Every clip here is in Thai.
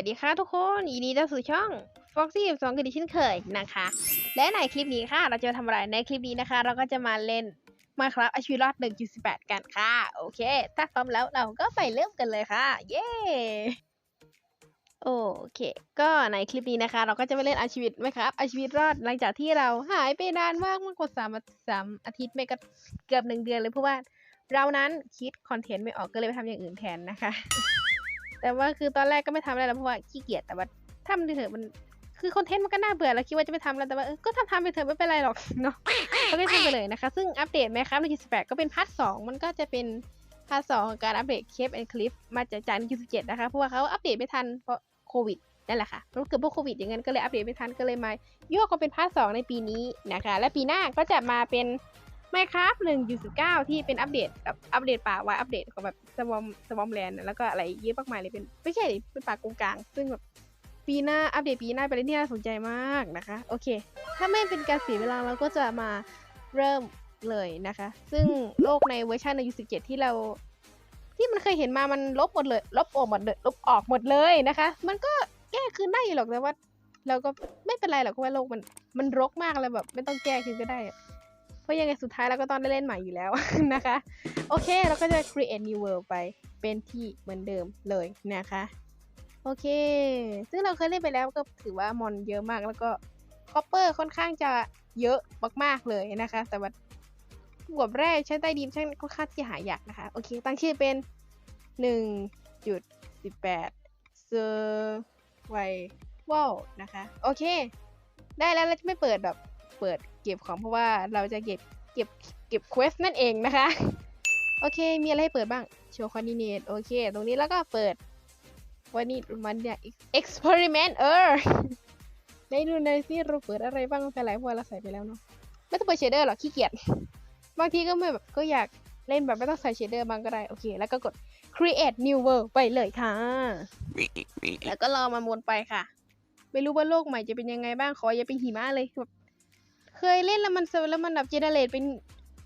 วัสดีค่ะทุกคนยินดีต้อนรับสู่ช่อง Foxy 2กันดิเช่นเคยนะคะ และในคลิปนี้ค่ะ เราจะทำอะไรในคลิปนี้นะคะ เราก็จะมาเล่น Minecraft อาชีวรอด1.18 กันค่ะ โอเค ถ้าพร้อมแล้วเราก็ไปเริ่มกันเลยค่ะ เย้โอเค ก็ในคลิปนี้นะคะ เราก็จะมาเล่นอาชีวิตไหมครับ อาชีวิตรอดหลังจากที่เราหายไปนานมากมากกว่าสามสามอาทิตย์ไม่ก็เกือบหนึ่งเดือนเลยเพราะว่าเรานั้นคิดคอนเทนต์ไม่ออกก็เลยไปทำอย่างอื่นแทนนะคะ แต่ว่าคือตอนแรกก็ไม่ทำอะไรแล้วเพราะว่าขี้เกียจแต่ว่าทำไปเถอะมันคือคอนเทนต์มันก็น่าเบื่อแล้วคิดว่าจะไม่ทำแล้วแต่ว่าเออก็ทำทำไปเถอะไม่เป็นไรหรอกเนาะก็ได้ทำไปเลยนะคะ ซึ่งอัปเดตไหมครับใน28ก็เป็นพาร์ทสองมันก็จะเป็นพาร์ทสองของการอัปเดตเคปแอนคลิปมาจากจาน27นะคะเพราะว่าเขาอัปเดตไม่ทันเพราะโควิดนั่นแหละค่ะเพราะเกิดพวกโควิดอย่างนั้นก็เลยอัปเดตไม่ทันก็เลยมาโยกก็เป็นพาร์ทสองในปีนี้นะคะ และปีหน้าก็จะมาเป็น Minecraft 1.19ที่เป็นอัปเดตแบบอัปเดตป่าไว้อัปเดตของแบบสวอมสวอมแลนด์แล้วก็อะไรเยอะมากมายเลยเป็นไม่ใช่เป็นป่ากงกลาง ซึ่งแบบปีหน้าอัปเดตปีหน้าเป็นเรื่องที่น่าสนใจมากนะคะ โอเค ถ้าไม่เป็นการเสียเวลาเราก็จะมาเริ่มเลยนะคะ ซึ่งโลกในเวอร์ชันใน U17 ที่เราที่มันเคยเห็นมามันลบหมดเลย ลบออกหมดเลยลบออกหมดเลยนะคะ มันก็แก้คืนได้อยู่หรอกแต่ว่า เราก็ไม่เป็นไรหรอกเพราะว่าโลกมันมันรกมากเลยแบบ ไม่ต้องแก้คืนก็ได้ ราะยังไงสุดท้ายเราก็ต้องได้เล่นใหม่อยู่แล้วนะคะ โอเค เราก็จะ create new world ไปเป็นที่เหมือนเดิมเลยนะคะ โอเค ซึ่งเราเคยเล่นไปแล้วก็ถือว่ามอนเยอะมากแล้วก็ copper ค่อนข้างจะเยอะมากๆเลยนะคะ แต่ว่าบวบแรกใช้ใต้ดินช่างค่อนข้างที่หายากนะคะ โอเค ตั้งชื่อเป็น 1.18 survival นะคะ โอเค ได้แล้วเราจะไม่เปิดแบบเปิด เก็บของเพราะว่าเราจะเก็บเก็บเก็บเควสนั่นเองนะคะ โอเค มีอะไรให้เปิดบ้าง โชว์คอนดิเนตโอเค ตรงนี้แล้วก็เปิดวันนี้มันเนี่ย experiment เออได้ดูในอยสิเราเปิดอะไรบ้างไปหลายพวกเราใส่ไปแล้วเนาะไม่ต้องเปิดเชดเดอร์หรอกขี้เกียจบางทีก็ไม่แบบก็อยากเล่นแบบไม่ต้องใส่เชดเดอร์บ้างก็ได้ โอเค แล้วก็กด create new world ไปเลยค่ะ แล้วก็รอมันวนไปค่ะ ไม่รู้ว่าโลกใหม่จะเป็นยังไงบ้างขออย่าเป็นหิมะเลยแบบ เคยเล่นแล้วมันเซอร์แล้วมันแบบเจเนเรตเป็น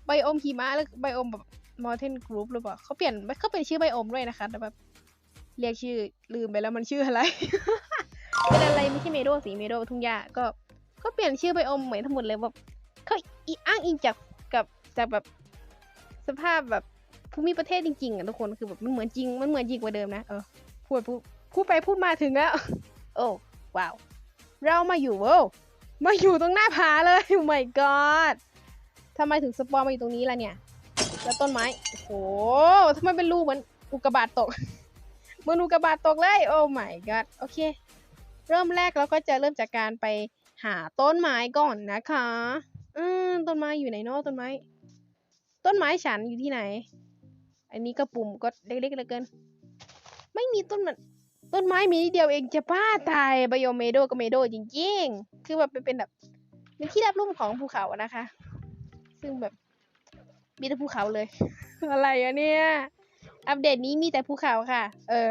ไบโอมหิมะแล้วไบโอมแบบมอเทนกรุ๊ปหรือเปล่าเขาเปลี่ยนเขาเป็นชื่อไบโอมด้วยนะคะแต่แบบเรียกชื่อลืมไปแล้วมันชื่ออะไร เป็นอะไรไม่ใช่เมโดสีเมโดทุ่งหญ้าก็ก็เปลี่ยนชื่อไบโอมเหมือนทั้งหมดเลยแบบเขาอีอ้างอิงจากกับจากแบบสภาพแบบภูมิประเทศจริงๆอะทุกคนคือแบบมันเหมือนจริงมันเหมือนจริงกว่าเดิมนะเออพูดพูดพูดไปพูดมาถึงแล้ว โอ้ว้าว เรามาอยู่เว้ย มาอยู่ตรงหน้าผาเลยโอ้ my god ทำไมถึงสปอนมาอยู่ตรงนี้ล่ะเนี่ย แล้วต้นไม้ โอ้โหทำไมเป็นรูเหมือนอุกบาตตก เหมือนอุกบาตตกเลย โอ้ my god โอเค เริ่มแรกเราก็จะเริ่มจากการไปหาต้นไม้ก่อนนะคะ อืม ต้นไม้อยู่ไหนเนาะต้นไม้ ต้นไม้ฉันอยู่ที่ไหน อันนี้ก็ปุ่มก็เล็กๆเหลือเกิน ไม่มีต้นมัน ต้นไม้มีนิดเดียวเองจะบ้าตายไบโอเมโดก็เมโดจริงๆ คือแบบเป็นแบบเป็นที่รับรุ่มของภูเขาอะนะคะ ซึ่งแบบมีแต่ภูเขาเลย อะไรอะเนี่ย อัปเดตนี้มีแต่ภูเขาค่ะ เออ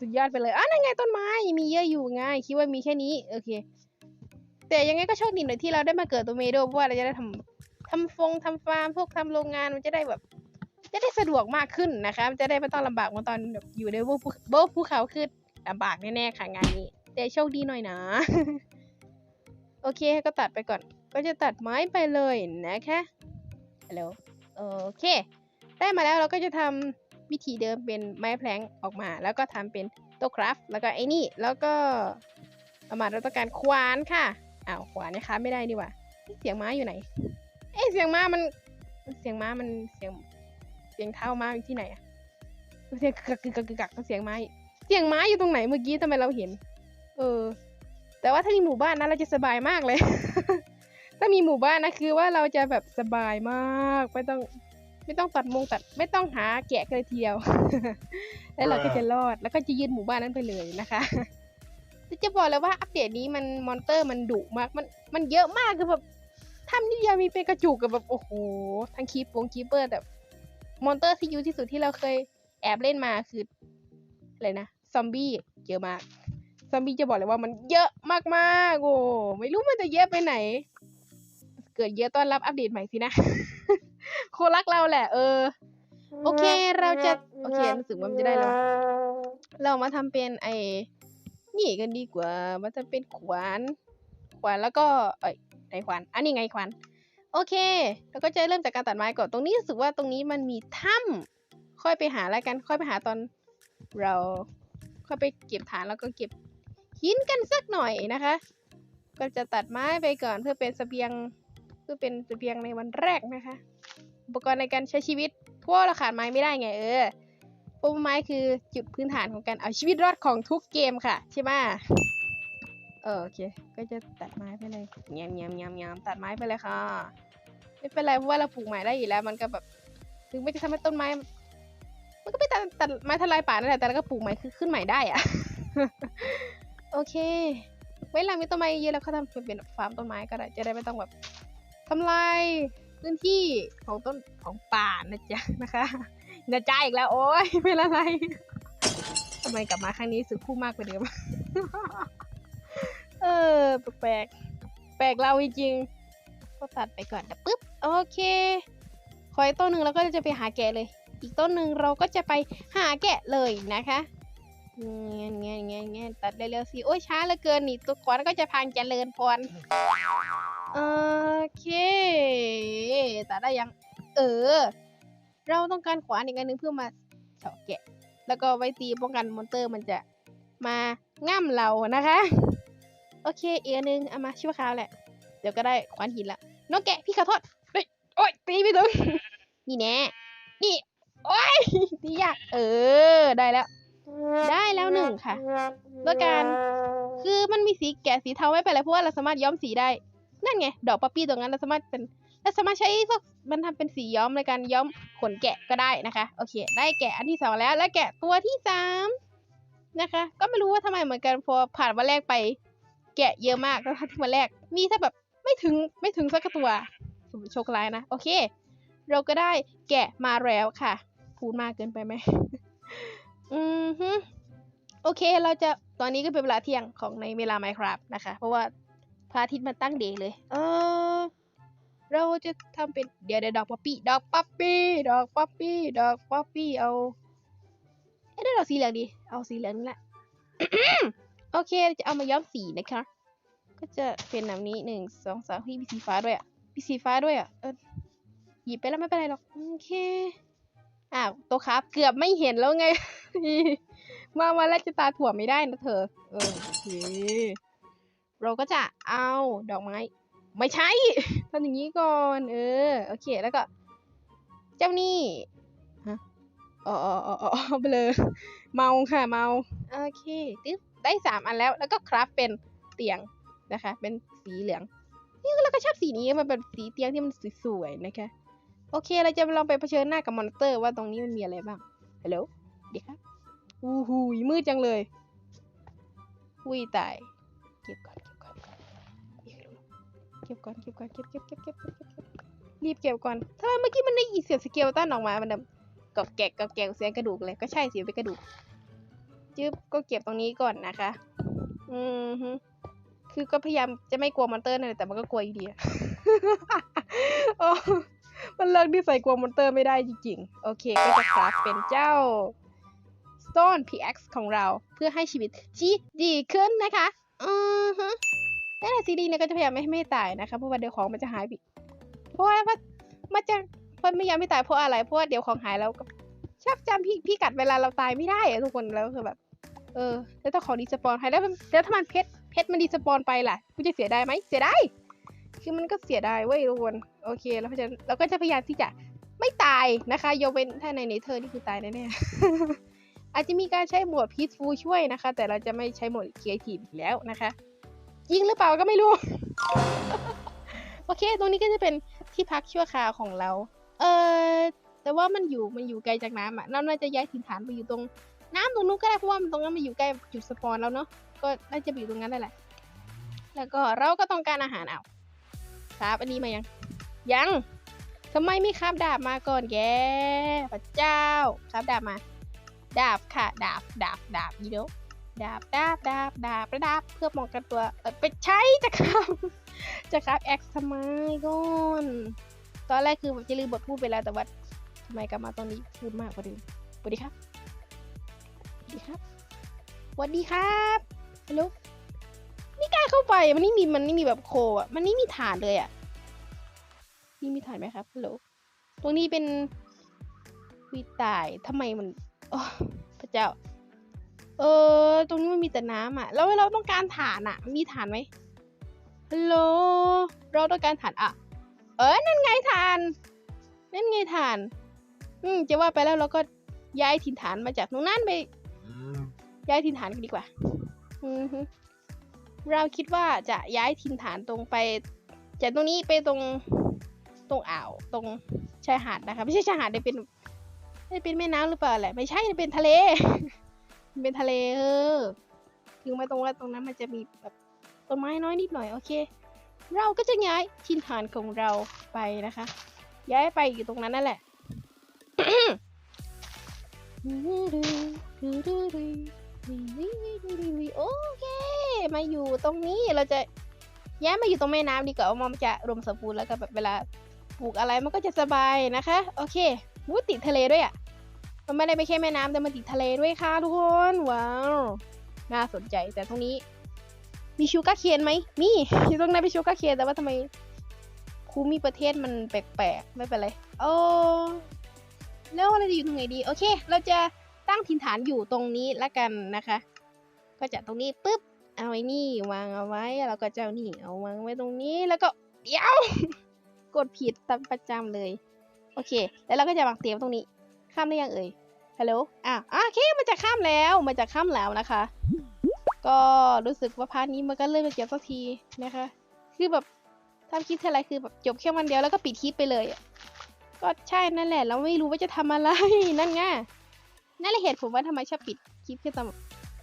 สุดยอดไปเลยอะนั่นไงต้นไม้ มีเยอะอยู่ไงคิดว่ามีแค่นี้ โอเค แต่ยังไงก็โชคดีหน่อยที่เราได้มาเกิดตัวเมโดเพราะว่าเราจะได้ทำทำฟงทำฟาร์มพวกทำโรงงานมันจะได้แบบ จะได้สะดวกมากขึ้นนะคะจะได้ไม่ต้องลำบากเหมือนตอนแบบอยู่ในโบกภูโบกภูเขาคือลำบากแน่ๆค่ะงานนี้ แต่โชคดีหน่อยนะ โอเคก็ตัดไปก่อน ก็จะตัดไม้ไปเลยนะคะฮัลโหลโอเค ได้มาแล้วเราก็จะทำวิธีเดิมเป็นไม้แพลงออกมา แล้วก็ทำเป็นโต๊ะคราฟแล้วก็ไอ้นี่แล้วก็เอามาณเราต้องการควานค่ะอ้าวขวานนะคะไม่ได้ดีกว่าเสียงม้าอยู่ไหน เอ๊ะเสียงม้ามัน เสียงม้ามันเสียง สียงเท้าม้าอยู่ที่ไหนอะเสียงกึกกักกักกักเสียงไม้เสียงไม้อยู่ตรงไหนเมื่อกี้ทำไมเราเห็น เออ แต่ว่าถ้ามีหมู่บ้านนะเราจะสบายมากเลย ถ้ามีหมู่บ้านนะคือว่าเราจะแบบสบายมากไม่ต้องไม่ต้องตัดมงตัด ไม่ต้องหาแกะกันเลยทีเดียว แล้วเราก็จะรอดแล้วก็จะยืนหมู่บ้านนั้นไปเลยนะคะจะบอกเลยว่าอัปเดตนี้มันมอนเตอร์มันดุมากมันมันเยอะมากคือแบบทำนิดเดียวมีเป็นกระจุกกับแบบโอ้โห ทั้งคีปวงคีเปอร์แต่ มอนเตอร์ที่ยูที่สุดที่เราเคยแอบเล่นมาคืออะไรนะซอมบี้เยอะมากซอมบี้จะบอกเลยว่ามันเยอะมากๆโอ้ไม่รู้มันจะเยอะไปไหน เกิดเยอะต้อนรับอัปเดตใหม่สินะโครักเราแหละ เออ โอเคเราจะโอเครู้สึกว่ามันจะได้แล้ว เรามาทำเป็นไอ้นี่กันดีกว่ามาทำเป็นขวาน ขวานแล้วก็ เอ้ยไหนขวานอันนี้ไงขวาน โอเคแล้วก็จะเริ่มจากการตัดไม้ก่อน ตรงนี้รู้สึกว่าตรงนี้มันมีถ้ำค่อยไปหาแล้วกัน ค่อยไปหาตอน เราค่อยไปเก็บฐานแล้วก็เก็บหินกันสักหน่อยนะคะ ก็จะตัดไม้ไปก่อนเพื่อเป็นเสบียง เพื่อเป็นเสบียงในวันแรกนะคะ อุปกรณ์ในการใช้ชีวิตเพราะว่าเราขาดไม้ไม่ได้ไงเออเพราะว่าไม้คือจุดพื้นฐานของการเอาชีวิตรอดของทุกเกมค่ะ ใช่ไหม เออโอเค ก็จะตัดไม้ไปเลยเงียบเงียบเงียบเงียบตัดไม้ไปเลยค่ะ ไม่เป็นไรเพราะว่าเราปลูกไม้ได้อยู่แล้ว มันก็แบบ ถึงไม่จะทำให้ต้นไม้ มันก็ไม่ตัดตัดไม้ทลายป่านั่นแหละแต่เราก็ปลูกไม้คือขึ้นใหม่ได้อะโอเคเวลามีต้นไม้เยอะแล้วเขาทำเป็นฟาร์มต้นไม้ก็ได้ จะได้ไม่ต้องแบบทำลายพื้นที่ของต้นของป่านะจ๊ะนะคะนะจ๊ะอีกแล้ว โอ้ยเป็นอะไรทำไมกลับมาครั้งนี้สึกคู่มากกว่าเดิม เออ แปลกแปลกเราจริงก็ตัดไปก่อนนะปึ๊บ โอเค ขออีกต้นหนึ่งเราก็จะไปหาแกะเลย อีกต้นหนึ่งเราก็จะไปหาแกะเลยนะคะเงี้ยเงี้ยเงี้ยเงี้ยตัดเร็วๆสิ โอ้ยช้าเหลือเกินนี่ ตัวก่อนก็จะพังเจริญพรโอเค ตัดได้ยัง เออ เราต้องการขวานอีกอันหนึงเพื่อมาเฉาะแกะ แล้วก็ไว้ตีป้องกันมอนเตอร์มันจะมาง่ำเรานะคะ โอเคอีกอันหนึงเอามาชั่วคราวแหละ เดี๋ยวก็ได้ขวานหินละ น้องแกะพี่ขอโทษเฮ้ยโอ๊ยตีไม่ถึงนี่แน่นี่โอ๊ยตียากเออได้แล้ว ได้แล้วหนึ่งค่ะด้วการคือมันมีสีแกะสีเทาไม่เป็นไรเพราะว่าเราสามารถย้อมสีได้ นั่นไง ดอกป๊อปปี้ตรงนั้นเราสามารถเป็นเราสามารถใช้พวกมันทำเป็นสีย้อมในการย้อมขนแกะก็ได้นะคะ โอเค ได้แกะอันที่สองแล้ว และแกะตัวที่สามนะคะ ก็ไม่รู้ว่าทำไมเหมือนกันพอผ่านวันแรกไป แกะเยอะมากแล้วที่วันแรก มีถ้าแบบไม่ถึงไม่ถึงสักตัวสมโชคร้ายนะ โอเค เราก็ได้แกะมาแล้วค่ะ พูดมากเกินไปไหมอือฮึโอเค เราจะตอนนี้ก็เป็นเวลาเที่ยงของในเวลา Minecraft นะคะ เพราะว่าพระอาทิตย์มันตั้งเดย์เลย เออ เราจะทำเป็นเดี๋ยวเดี๋ยวดอกป๊อปปี้ ดอกป๊อปปี้ ดอกป๊อปปี้ ดอกป๊อปปี้ เอา เอ๊ะได้ดอกสีเหลืองดี เอาสีเหลืองนี่แหละ โอเคจะเอามาย้อมสีนะคะ ก็จะเป็นแบบนี้หนึ่งสองสามพี่มีสีฟ้าด้วยอะมีสีฟ้าด้วยอะเออหยิบไปแล้วไม่เป็นไรหรอกโอเคอ้าวตัวครับ เกือบไม่เห็นแล้วไง มาวันแรกจะตาถั่วไม่ได้นะเธอเออโอเคเราก็จะเอาดอกไม้ ไม่ใช่ทำอย่างนี้ก่อน เออ โอเค แล้วก็ เจ้านี่ฮะอ๋ออ๋ออ๋ออ๋อไปเลยเมาค่ะ เมา โอเค ตึ๊บ ได้สามอันแล้ว แล้วก็คราฟเป็นเตียงนะคะ เป็นสีเหลือง นี่เราก็ชอบสีนี้มันเป็นสีเตียงที่มันสวยๆนะคะ โอเค เราจะลองไปเผชิญหน้ากับมอนสเตอร์ว่าตรงนี้มันมีอะไรบ้าง ฮัลโหลเดี๋ยวครับอู้หูยมืดจังเลยอุ้ยตาย เก็บก่อน เก็บก่อน เก็บก่อน เก็บก่อน เก็บเก็บเก็บเก็บเก็บเก็บเก็บรีบเก็บก่อนทำไมเมื่อกี้มันได้ยินเสียงสเกลตันออกมา มันแบบกอบแกะกอบแกะเสียงกระดูกเลย ก็ใช่สิเป็นกระดูก จึ๊บก็เก็บตรงนี้ก่อนนะคะ อือฮึคือก็พยายามจะไม่กลัวมอนเตอร์นั่นแหละแต่มันก็กลัวอยู่ดีอะโอ้มันเลิกที่ใส่กลัวมอนเตอร์ไม่ได้จริงๆ โอเค ก็จะคราฟเป็นเจ้า Stone px ของเราเพื่อให้ชีวิตที่ดีขึ้นนะคะ อือฮึและในซีรีเนี่ยก็จะพยายามไม่ให้ไม่ตายนะคะเพราะว่าเดี๋ยวของมันจะหายไปเพราะว่ามันจะมันไม่ยอมไม่ตายเพราะอะไรเพราะว่าเดี๋ยวของหายแล้วก็ ชอบจำพี่พี่กัดเวลาเราตายไม่ได้อะทุกคนแล้วคือแบบ เออ แล้วถ้าของดีสปอนหายแล้วแล้วถ้ามันเพชรเพชรมันดีสปอนไปล่ะกูจะเสียดายไหมเสียดายคือมันก็เสียดายเว้ยทุกคนโอเค แล้วเพราะฉะนั้นเราก็จะพยายามที่จะไม่ตายนะคะยกเว้นถ้าในเนเธอร์นี่คือตายแน่ๆอาจจะมีการใช้หมด peaceful ช่วยนะคะ แต่เราจะไม่ใช้หมด creative อีแล้วนะคะจริงหรือเปล่าก็ไม่รู้ โอเค ตรงนี้ก็จะเป็นที่พักชั่วคราวของเรา เออ แต่ว่ามันอยู่มันอยู่ไกลจากน้ำอะเราน่าจะย้ายถิ่นฐานไปอยู่ตรงน้ำตรงนู้นก็ได้เพราะว่ามันตรงนั้นมันอยู่ใกล้จุดสปอนแล้วเนาะก็น่าจะไปอยู่ตรงนั้นได้แหละ แล้วก็เราก็ต้องการอาหารเอาครับอันนี้มายัง ยังทำไมไม่ครับดาบมาก่อนแกพระเจ้าครับดาบมา ดาบค่ะ ดาบดาบดาบยีโดดาบดาบดาบดาบระดับเพื่อป้องกันตัวเออไปใช้จะครับจะครับแอ็กทำไมก่อนตอนแรกคือผมจะลืมบทพูดไปแล้วแต่ว่า ทำไมกลับมาตอนนี้พูดมากกว่าเดิมสวัสดีครับสวัสดีครับสวัสดีครับฮัลโหลนี่กล้าเข้าไปมันนี่มีมันนี่มีแบบโคอะมันนี่มีฐานเลยอะนี่มีฐานไหมครับฮัลโหลตรงนี้เป็นวีตายทำไมมันโอ้พระเจ้า เออ ตรงนี้มันมีแต่น้ำอะ แล้วเราต้องการฐานอะ มีฐานไหมฮัลโหลเราต้องการฐานอะ เออนั่นไงฐานนั่นไงฐาน อืมจะว่าไปแล้วเราก็ย้ายถิ่นฐานมาจากตรงนั้นไป ย้ายถิ่นฐานกันดีกว่า อือฮึเราคิดว่าจะย้ายถิ่นฐานตรงไปจากตรงนี้ไปตรงตรงอ่าวตรงชายหาดนะคะไม่ใช่ชายหาดได้เป็นได้เป็นแม่น้ำหรือเปล่าแหละไม่ใช่เป็นทะเลมันเป็นทะเลเออถึงมาตรงว่าตรงนั้นมันจะมีแบบต้นไม้น้อยนิดหน่อยโอเค เราก็จะย้ายถิ่นฐานของเราไปนะคะ ย้ายไปอยู่ตรงนั้นนั่นแหละ โอเค มาอยู่ตรงนี้เราจะย้ายมาอยู่ตรงแม่น้ำดีกว่าเอามันจะรวมสมบูรณ์แล้วก็แบบเวลาปลูกอะไรมันก็จะสบายนะคะ โอเควูติดทะเลด้วยอะ มันไม่ได้ไปแค่แม่น้ำแต่มันติดทะเลด้วยค่ะทุกคน ว้าว น่าสนใจแต่ตรงนี้ มีชูการ์เคนไหมมีอยู่ตรงนั้นเป็นชูการ์เคนแต่ว่าทำไม คูมีประเทศมันแปลกๆ ไม่เป็นไร โอ้ แล้วเราจะอยู่ตรงไหนดี โอเค เราจะตั้งถิ่นฐานอยู่ตรงนี้ละกันนะคะ ก็จะตรงนี้ปุ๊บ เอาไว้นี่วางเอาไว้ แล้วก็เจ้านี่เอาวางไว้ตรงนี้ แล้วก็เดี๋ยว กดผิดตามประจำเลย โอเค แล้วเราก็จะวางเตียงตรงนี้ ข้ามได้ยังเอ่ย ฮัลโหลอะอะโอเค มันจะข้ามแล้ว มันจะข้ามแล้วนะคะ ก็รู้สึกว่าพาร์ทนี้มันก็เริ่มจะจบสักทีนะคะ คือแบบทำคลิปเท่าไรคือแบบจบแค่วันเดียวแล้วก็ปิดคลิปไปเลยอะ ก็ใช่นั่นแหละ เราไม่รู้ว่าจะทำอะไรนั่นไงนั่นแหละเหตุผลว่าทำไมชอบปิดคลิปแค่ตอน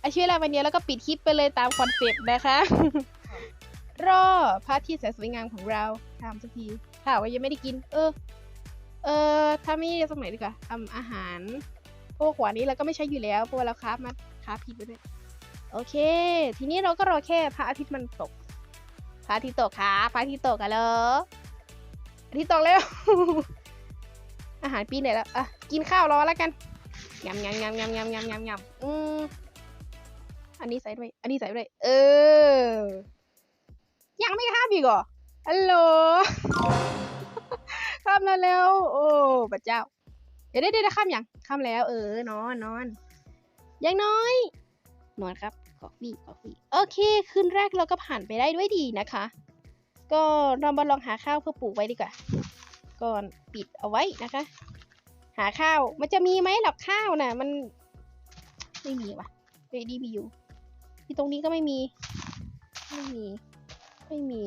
อาชีพเวลาวันเดียวแล้วก็ปิดคลิปไปเลยตามคอนเซ็ปต์นะคะรอพระอาทิตย์แสนสวยงามของเราทำสักทีถ้าว่ายังไม่ได้กิน เออ เออถ้าไม่ได้ตรงไหนดีกว่าทำอาหารพวกขวานนี้เราก็ไม่ใช้อยู่แล้วเพราะว่าเราครามาคราผิดไปด้วยโอเค ทีนี้เราก็รอแค่พระอาทิตย์มันตก พระอาทิตย์ตกค่ะพระอาทิตย์ตกกันเลยอาทิตย์ตกแล้ว อาหารปีไหนแล้วอะกินข้าวรอแล้วกันยำยำยำยำยำยำยำยำอืมอันนี้ใส่ด้วยอันนี้ใส่ด้วยเออ ยังไม่ข้ามอีกเหรอฮัลโหลข้ามแล้วแล้วโอ้พระเจ้า เดี๋ยวเดี๋ยวเดี๋ยวข้ามยังข้ามแล้ว เออนอนนอนยังน้อย นอนครับกอฟี่กอฟี่โอเค คืนแรกเราก็ผ่านไปได้ด้วยดีนะคะ ก็เรามาลองหาข้าวเพื่อปลูกไว้ดีกว่า ก่อนปิดเอาไว้นะคะ หาข้าว มันจะมีไหมหรอกข้าวน่ะ มันไม่มีว่ะเรดีมีอยู่ ที่ตรงนี้ก็ไม่มี ไม่มี ไม่มี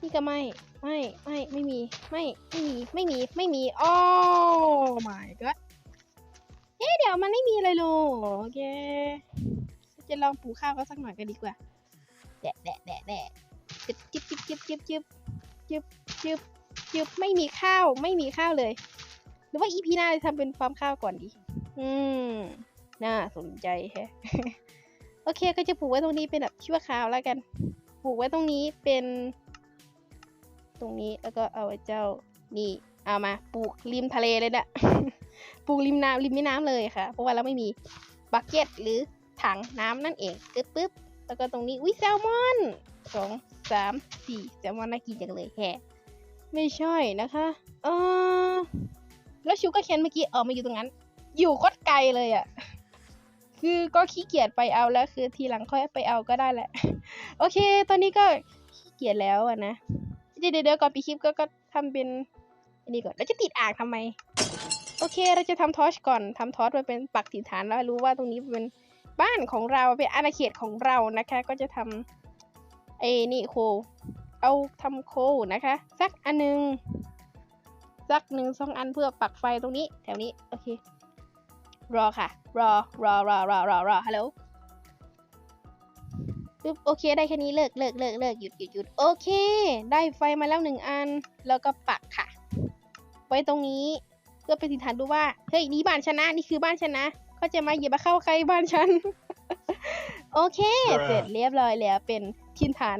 นี่ก็ไม่ ไม่ ไม่ ไม่มี ไม่ ไม่มี ไม่มี ไม่มี โอ้ my god เอ๊ะเดี๋ยวมันไม่มีอะไรเลยโอเค จะลองปลูกข้าวก็สักหน่อยกันดีกว่าแดะแดะแดะแดะจิบจิบจิบจิบจิบจิบจิบจิบ จิบไม่มีข้าวไม่มีข้าวเลย หรือว่าอีพีหน้าจะทำเป็นฟาร์มข้าวก่อนดี อืม น่าสนใจแฮะ โอเคก็จะปลูกไว้ตรงนี้เป็นแบบชั่วคราวแล้วกัน ปลูกไว้ตรงนี้เป็น ตรงนี้แล้วก็เอาไว้เจ้านี่เอามาปลูกริมทะเลเลยนะปลูกริมน้ำริมแม่น้ำเลยค่ะ เพราะว่าเราไม่มีบักเก็ตหรือถังน้ำนั่นเองกึ๊บปึ๊บแล้วก็ตรงนี้อุ้ยแซลมอนสองสามสี่แซลมอนน่ากินจังเลยแฮะ ไม่ใช่นะคะ เออแล้วชูการ์เคนเมื่อกี้เออมาอยู่ตรงนั้น อยู่โคตรไกลเลยอะ่ะ คือก็ขี้เกียจไปเอาแล้ว คือทีหลังค่อยไปเอาก็ได้แหละ โอเค ตอนนี้ก็ขี้เกียจแล้วอะนะ เดี๋ยวเดี๋ยวก่อนปีคลิปก็ก็ทำเป็นอันนี้ก่อน แล้วจะติดอ่างทำไม โอเค เราจะทำทอชก่อนทำทอชไว้เป็นปักถิ่นฐานแล้วรู้ว่าตรงนี้เป็นบ้านของเราเป็นอาณาเขตของเรานะคะ ก็จะทำไอ้นี่โค เอาทำโคนะคะ สักอันหนึง สักหนึ่งสองอันเพื่อปักไฟตรงนี้ แถวนี้ โอเค รอค่ะ รอ รอ รอ รอ รอ รอฮัลโหลปึ๊บโอเค ได้แค่นี้เลิกเลิกเลิกเลิกหยุดหยุดหยุดโอเค ได้ไฟมาแล้วหนึ่งอัน แล้วก็ปักค่ะ ไว้ตรงนี้เพื่อเป็นสินฐานดูว่า เฮ้ย นี่บ้านฉันนะ นี่คือบ้านฉันนะเขาจะมาเหยียบมาเข้าใครบ้านฉัน โอเค เสร็จเรียบร้อยแล้วเป็นทินฐาน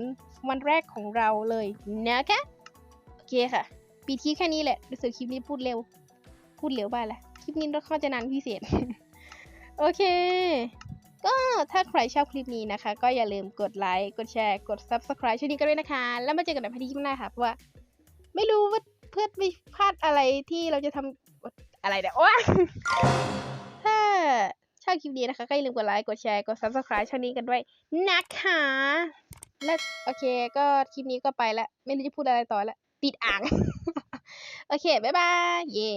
วันแรกของเราเลยนะคะโอเคค่ะปีที่แค่นี้แหละรู้สึกคลิปนี้พูดเร็ว พูดเร็วไปละคลิปนี้เราข้าจะนานพิเศษ โอเค ก็ถ้าใครชอบคลิปนี้นะคะ ก็อย่าลืมกดไลค์กดแชร์กด Subscribe ช่วยนี้กันด้วยนะคะ แล้วมาเจอกันในพาร์ทที่ข้างหน้าค่ะเพราะว่า ไม่รู้ว่าเพื่อนไม่พลาดอะไรที่เราจะทำอะไรเนี่ยโอ๊ยถ้าชอบคลิปนี้นะคะ ก็อย่าลืมกดไลค์กดแชร์กด Subscribe ช่องนี้กันด้วยนะคะ และโอเค ก็คลิปนี้ก็ไปแล้ว ไม่รู้จะพูดอะไรต่อแล้วติดอ่าง โอเค บ๊ายบาย เย่